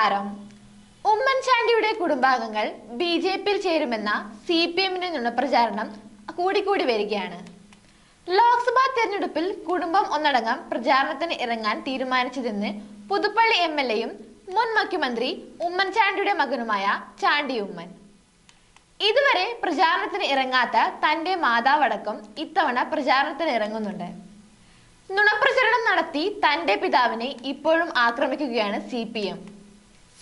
നമസ്കാരം ഉമ്മൻചാണ്ടിയുടെ കുടുംബാംഗങ്ങൾ ബി ജെ പിയിൽ ചേരുമെന്ന സി പി എമ്മിന്റെ നുണപ്രചാരണം കൂടിക്കൂടി വരികയാണ്. ലോക്സഭാ തെരഞ്ഞെടുപ്പിൽ കുടുംബം ഒന്നടങ്കം പ്രചാരണത്തിന് ഇറങ്ങാൻ തീരുമാനിച്ചതെന്ന് പുതുപ്പള്ളി എം എൽ എയും മുൻ മുഖ്യമന്ത്രി ഉമ്മൻചാണ്ടിയുടെ മകനുമായ ചാണ്ടി ഉമ്മൻ ഇതുവരെ പ്രചാരണത്തിന് ഇറങ്ങാത്ത തന്റെ മാതാവടക്കം ഇത്തവണ പ്രചാരണത്തിന് ഇറങ്ങുന്നുണ്ട്. നുണപ്രചരണം നടത്തി തന്റെ പിതാവിനെ ഇപ്പോഴും ആക്രമിക്കുകയാണ് സി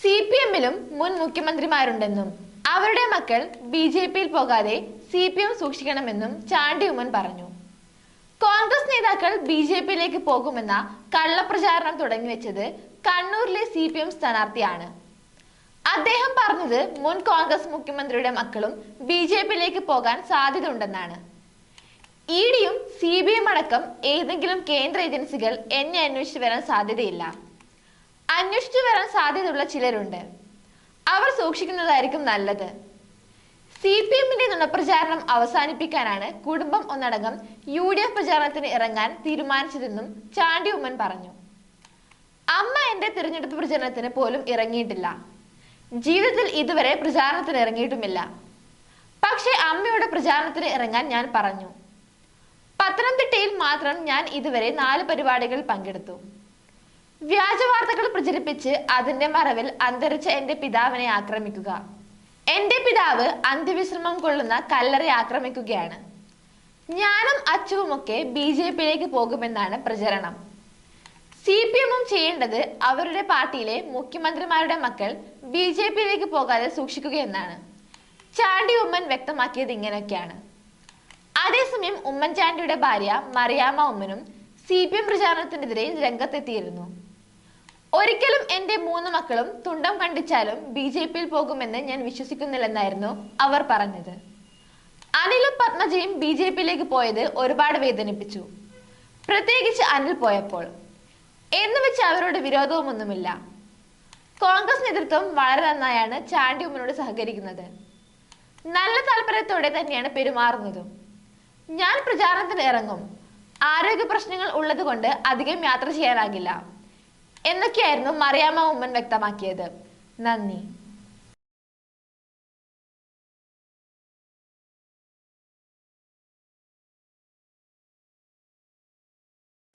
സി പി എമ്മിലും മുൻ മുഖ്യമന്ത്രിമാരുണ്ടെന്നും അവരുടെ മക്കൾ ബി ജെ പിയിൽ പോകാതെ സി പി എം സൂക്ഷിക്കണമെന്നും ചാണ്ടി ഉമ്മൻ പറഞ്ഞു. കോൺഗ്രസ് നേതാക്കൾ ബി ജെ പിയിലേക്ക് പോകുമെന്ന കള്ളപ്രചാരണം തുടങ്ങിവെച്ചത് കണ്ണൂരിലെ സി പി എം സ്ഥാനാർത്ഥിയാണ്. അദ്ദേഹം പറഞ്ഞത് മുൻ കോൺഗ്രസ് മുഖ്യമന്ത്രിയുടെ മക്കളും ബി ജെ പിയിലേക്ക് പോകാൻ സാധ്യത ഉണ്ടെന്നാണ് ഇ ഡിയും സി ബി എം അടക്കം ഏതെങ്കിലും കേന്ദ്ര ഏജൻസികൾ എന്നെ അന്വേഷിച്ചു വരാൻ സാധ്യതയില്ല. അന്വേഷിച്ചു വരാൻ സാധ്യതയുള്ള ചിലരുണ്ട്. അവർ സൂക്ഷിക്കുന്നതായിരിക്കും നല്ലത്. സി പി എമ്മിന്റെ നുണപ്രചാരണം അവസാനിപ്പിക്കാനാണ് കുടുംബം ഒന്നടങ്കം യു ഡി എഫ് പ്രചാരണത്തിന് ഇറങ്ങാൻ തീരുമാനിച്ചതെന്നും ചാണ്ടി ഉമ്മൻ പറഞ്ഞു. അമ്മ എന്റെ തിരഞ്ഞെടുപ്പ് പ്രചരണത്തിന് പോലും ഇറങ്ങിയിട്ടില്ല. ജീവിതത്തിൽ ഇതുവരെ പ്രചാരണത്തിന് ഇറങ്ങിയിട്ടുമില്ല. പക്ഷേ അമ്മയുടെ പ്രചാരണത്തിന് ഇറങ്ങാൻ ഞാൻ പറഞ്ഞു. പത്തനംതിട്ടയിൽ മാത്രം ഞാൻ ഇതുവരെ നാല് പരിപാടികളിൽ പങ്കെടുത്തു. വ്യാജ വാർത്തകൾ പ്രചരിപ്പിച്ച് അതിന്റെ മറവിൽ അന്തരിച്ച എന്റെ പിതാവിനെ ആക്രമിക്കുക. എന്റെ പിതാവ് അന്ത്യവിശ്രമം കൊള്ളുന്ന കല്ലറെ ആക്രമിക്കുകയാണ്. ഞാനും അച്ചുവുമൊക്കെ ബി ജെ പിയിലേക്ക് പോകുമെന്നാണ് പ്രചരണം. സി പി എമ്മും ചെയ്യേണ്ടത് അവരുടെ പാർട്ടിയിലെ മുഖ്യമന്ത്രിമാരുടെ മക്കൾ ബി ജെ പിയിലേക്ക് പോകാതെ സൂക്ഷിക്കുകയെന്നാണ് ചാണ്ടി ഉമ്മൻ വ്യക്തമാക്കിയത് ഇങ്ങനെയൊക്കെയാണ്. അതേസമയം ഉമ്മൻചാണ്ടിയുടെ ഭാര്യ മറിയാമ്മ ഉമ്മനും സി പി എം പ്രചാരണത്തിനെതിരെ രംഗത്തെത്തിയിരുന്നു. ഒരിക്കലും എന്റെ മൂന്ന് മക്കളും തുണ്ടം കണ്ടിച്ചാലും ബി ജെ പിയിൽ പോകുമെന്ന് ഞാൻ വിശ്വസിക്കുന്നില്ലെന്നായിരുന്നു അവർ പറഞ്ഞത്. അനിലും പത്മജയും ബി ജെ പിയിലേക്ക് പോയത് ഒരുപാട് വേദനിപ്പിച്ചു. പ്രത്യേകിച്ച് അനിൽ പോയപ്പോൾ. എന്ന് വെച്ച് അവരോട് വിരോധവുമൊന്നുമില്ല കോൺഗ്രസ് നേതൃത്വം വളരെ നന്നായാണ് ചാണ്ടി ഉമ്മനോട് സഹകരിക്കുന്നത്. നല്ല താല്പര്യത്തോടെ തന്നെയാണ് പെരുമാറുന്നതും. ഞാൻ പ്രചാരണത്തിന് ഇറങ്ങും. ആരോഗ്യ പ്രശ്നങ്ങൾ ഉള്ളത് കൊണ്ട് അധികം യാത്ര ചെയ്യാനാകില്ല. എന്നൊക്കെയായിരുന്നു മറിയാമ്മ ഉമ്മൻ വ്യക്തമാക്കിയത്. നന്ദി.